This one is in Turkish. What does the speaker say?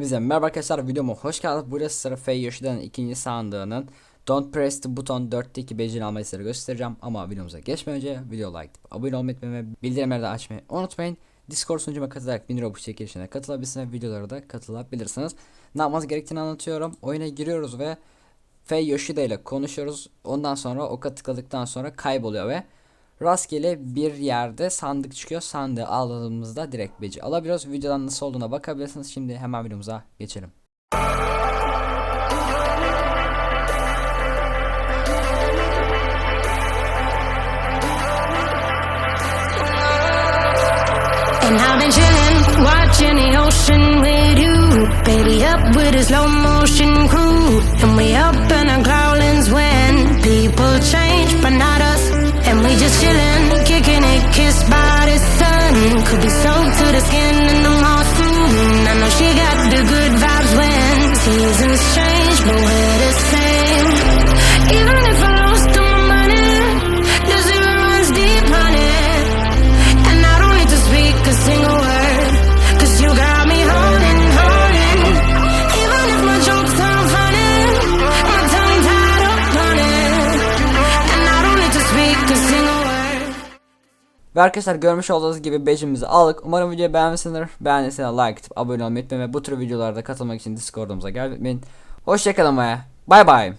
Bize merhaba arkadaşlar videoma hoş geldiniz. Burası sıra Fey Yoshi'den ikinci sandığının Don't press the button 4'teki becerini almayı size göstereceğim. Ama videomuza geçmeden önce video like, abone olmayı ve bildirimleri de açmayı unutmayın. Discord sunucuma katılarak 1000 Robux çekilişine katılabilirsiniz videolara da katılabilirsiniz. Ne yapmanız gerektiğini anlatıyorum. Oyuna giriyoruz ve Fey Yoshida ile konuşuyoruz. Ondan sonra oka tıkladıktan sonra kayboluyor ve rastgele bir yerde sandık çıkıyor. Sandığı aldığımızda direkt beci alabiliyoruz. Videodan nasıl olduğuna bakabilirsiniz. Şimdi hemen videomuza geçelim. And I've been chillin', watching the ocean with you. Baby up with a slow motion crew. Soaked to the skin in the moss soon. I know she got Ve arkadaşlar görmüş olduğunuz gibi becimizi aldık. Umarım videoyu beğenmişsinizdir. Beğendiyseniz like atıp abone olmayı unutmayın ve bu tür videolarda katılmak için Discord'umuza gelmeyin. Hoşçakalın ve bay bay.